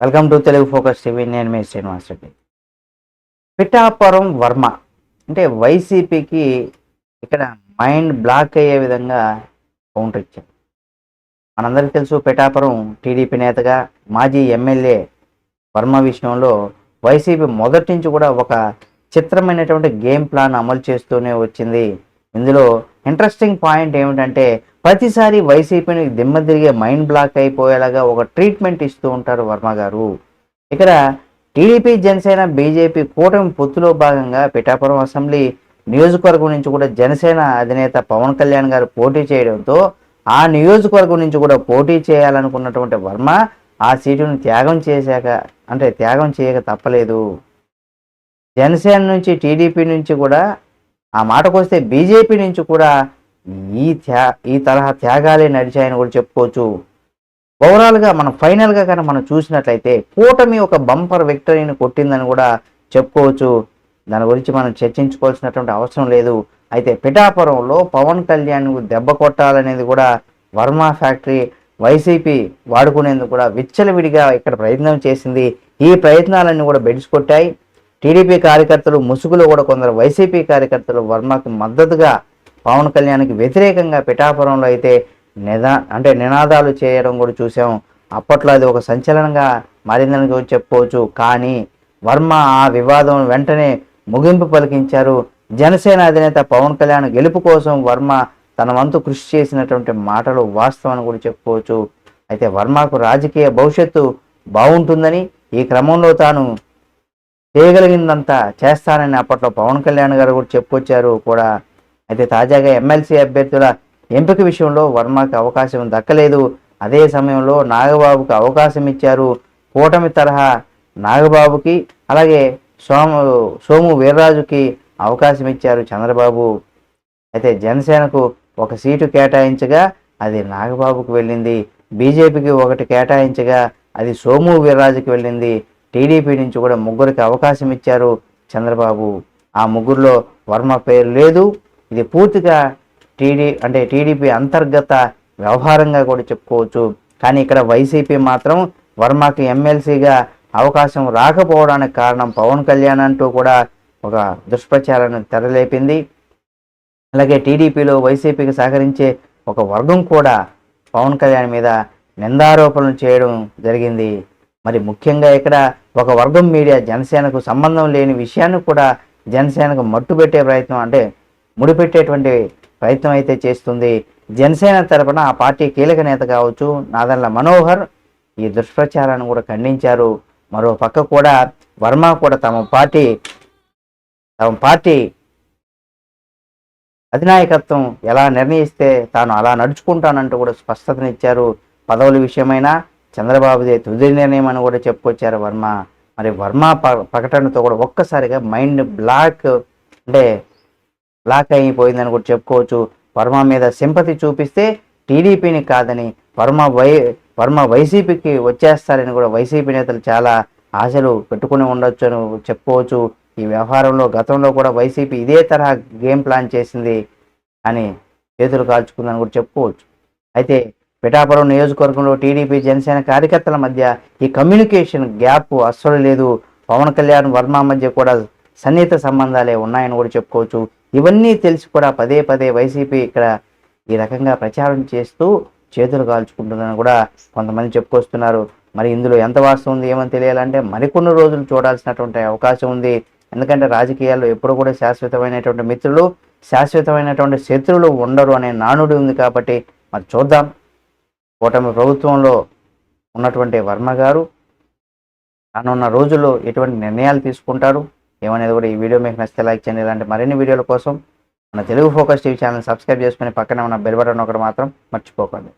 Welcome to Telugu focus TV. నేను మీ శ్రీనివాస్ రెడ్డి. పిఠాపురం వర్మ. అంటే వైసీపీకి ఇక్కడ మైండ్ బ్లాక్ అయ్యే విధంగా కౌంటర్ ఇచ్చారు. మనందరికీ తెలుసు పిఠాపురం టీడీపీ నేతగా మాజీ ఎమ్మెల్యే వర్మ విషయంలో వైసీపీ మొదటి నుంచి కూడా ఒక చిత్రమైనటువంటి గేమ్ ప్లాన్ అమలు చేస్తూనే వచ్చింది. ఇందులో ఇంట్రెస్టింగ్ పాయింట్ ఏమిటంటే ప్రతిసారి వైసీపీని దిమ్మ తిరిగే మైండ్ బ్లాక్ అయిపోయేలాగా ఒక ట్రీట్మెంట్ ఇస్తూ ఉంటారు వర్మ గారు. ఇక్కడ టీడీపీ జనసేన బీజేపీ కూటమి పొత్తులో భాగంగా పిఠాపురం అసెంబ్లీ నియోజకవర్గం నుంచి కూడా జనసేన అధినేత పవన్ కళ్యాణ్ గారు పోటీ చేయడంతో ఆ నియోజకవర్గం నుంచి కూడా పోటీ చేయాలనుకున్నటువంటి వర్మ ఆ సీటును త్యాగం చేశాక అంటే త్యాగం చేయక తప్పలేదు. జనసేన నుంచి టీడీపీ నుంచి కూడా ఆ మాటకు వస్తే బీజేపీ నుంచి కూడా ఈ త్యా ఈ తరహా త్యాగాలే నడిచాయని కూడా చెప్పుకోవచ్చు. ఓవరాల్గా మనం ఫైనల్గా కానీ మనం చూసినట్లయితే కూటమి ఒక బంపర్ విక్టరీని కొట్టిందని కూడా చెప్పుకోవచ్చు. దాని గురించి మనం చర్చించుకోవాల్సినటువంటి అవసరం లేదు. అయితే పిఠాపురంలో పవన్ కళ్యాణ్ దెబ్బ కొట్టాలనేది కూడా వర్మ ఫ్యాక్టరీ వైసీపీ వాడుకునేందుకు కూడా విచ్చలవిడిగా ఇక్కడ ప్రయత్నం చేసింది. ఈ ప్రయత్నాలన్నీ కూడా బెడిసికొట్టాయి టీడీపీ కార్యకర్తలు ముసుగులో కూడా కొందరు వైసీపీ కార్యకర్తలు వర్మకు మద్దతుగా పవన్ కళ్యాణ్కి వ్యతిరేకంగా పిఠాపురంలో అయితే నిదా అంటే నినాదాలు చేయడం కూడా చూసాం. అప్పట్లో అది ఒక సంచలనంగా మారిందని కూడా చెప్పుకోవచ్చు కానీ వర్మ ఆ వివాదం వెంటనే ముగింపు పలికించారు. జనసేన అధినేత పవన్ కళ్యాణ్ గెలుపు కోసం వర్మ తన వంతు కృషి చేసినటువంటి మాటలు వాస్తవాన్ని కూడా చెప్పుకోవచ్చు అయితే వర్మకు రాజకీయ భవిష్యత్తు బాగుంటుందని ఈ క్రమంలో తాను చేయగలిగిందంతా చేస్తానని అప్పట్లో పవన్ కళ్యాణ్ గారు కూడా చెప్పుకొచ్చారు కూడా. అయితే తాజాగా ఎమ్మెల్సీ అభ్యర్థుల ఎంపిక విషయంలో వర్మకి అవకాశం దక్కలేదు. అదే సమయంలో నాగబాబుకి అవకాశం ఇచ్చారు. కూటమి తరహా నాగబాబుకి అలాగే సోము సోము వీర్రాజుకి అవకాశం ఇచ్చారు చంద్రబాబు. అయితే జనసేనకు ఒక సీటు కేటాయించగా అది నాగబాబుకు వెళ్ళింది. బీజేపీకి ఒకటి కేటాయించగా అది సోము వీర్రాజుకి వెళ్ళింది. టీడీపీ నుంచి కూడా ముగ్గురికి అవకాశం ఇచ్చారు చంద్రబాబు. ఆ ముగ్గురులో వర్మ పేరు లేదు. ఇది పూర్తిగా టీడీ అంటే టీడీపీ అంతర్గత వ్యవహారంగా కూడా చెప్పుకోవచ్చు. కానీ ఇక్కడ వైసీపీ మాత్రం వర్మకి ఎమ్మెల్సీగా అవకాశం రాకపోవడానికి కారణం పవన్ కళ్యాణ్ అంటూ కూడా ఒక దుష్ప్రచారాన్ని తెరలేపింది. అలాగే టీడీపీలో వైసీపీకి సహకరించే ఒక వర్గం కూడా పవన్ కళ్యాణ్ మీద నిందారోపణలు చేయడం జరిగింది. మరి ముఖ్యంగా ఇక్కడ ఒక వర్గం మీడియా జనసేనకు సంబంధం లేని విషయాన్ని కూడా జనసేనకు మట్టు పెట్టే ప్రయత్నం అంటే ముడిపెట్టేటువంటి ప్రయత్నం అయితే చేస్తుంది. జనసేన తరపున ఆ పార్టీ కీలక నేత కావచ్చు నాదన్ల మనోహర్ ఈ దుష్ప్రచారాన్ని కూడా ఖండించారు. మరో పక్క కూడా వర్మ కూడా తమ పార్టీ తమ పార్టీ అధినాయకత్వం ఎలా నిర్ణయిస్తే తాను అలా నడుచుకుంటానంటూ కూడా స్పష్టతనిచ్చారు. పదవుల విషయమైనా చంద్రబాబుదే తుది నిర్ణయం అని కూడా చెప్పుకొచ్చారు వర్మ. మరి వర్మ ప- ప్రకటనతో కూడా ఒక్కసారిగా మైండ్ బ్లాక్ అంటే లాక్ అయిపోయిందని కూడా చెప్పుకోవచ్చు. వర్మ మీద సింపతి చూపిస్తే టీడీపీని కాదని వర్మ వై వర్మ వైసీపీకి వచ్చేస్తారని కూడా వైసీపీ నేతలు చాలా ఆశలు పెట్టుకుని ఉండొచ్చు అని చెప్పుకోవచ్చు. ఈ వ్యవహారంలో గతంలో కూడా వైసీపీ ఇదే తరహా గేమ్ ప్లాన్ చేసింది అని చేతులు కాల్చుకుందని కూడా చెప్పుకోవచ్చు. అయితే పిఠాపురం నియోజకవర్గంలో టీడీపీ జనసేన కార్యకర్తల మధ్య ఈ కమ్యూనికేషన్ గ్యాప్ అస్సలు లేదు. పవన్ కళ్యాణ్ వర్మ మధ్య కూడా సన్నిహిత సంబంధాలే ఉన్నాయని కూడా చెప్పుకోవచ్చు. ఇవన్నీ తెలిసి కూడా పదే పదే వైసీపీ ఇక్కడ ఈ రకంగా ప్రచారం చేస్తూ చేతులు కాల్చుకుంటుందని కూడా కొంతమంది చెప్పుకొస్తున్నారు. మరి ఇందులో ఎంత వాస్తవం ఉంది ఏమని తెలియాలంటే మరికొన్ని రోజులు చూడాల్సినటువంటి అవకాశం ఉంది. ఎందుకంటే రాజకీయాల్లో ఎప్పుడు కూడా శాశ్వతమైనటువంటి మిత్రులు శాశ్వతమైనటువంటి శత్రువులు ఉండరు అనే నానుడి ఉంది కాబట్టి మరి చూద్దాం. కూటమి ప్రభుత్వంలో ఉన్నటువంటి వర్మ గారు రానున్న రోజుల్లో ఎటువంటి నిర్ణయాలు తీసుకుంటారు? ఏమనేది కూడా ఈ వీడియో మీకు నచ్చితే లైక్ చేయండి. ఇలాంటి మరిన్ని వీడియోల కోసం మన Telugu focus TV channel subscribe చేసుకుని పక్కనే ఉన్న బెల్ బటన్ ఒకటి మాత్రం మర్చిపోకండి.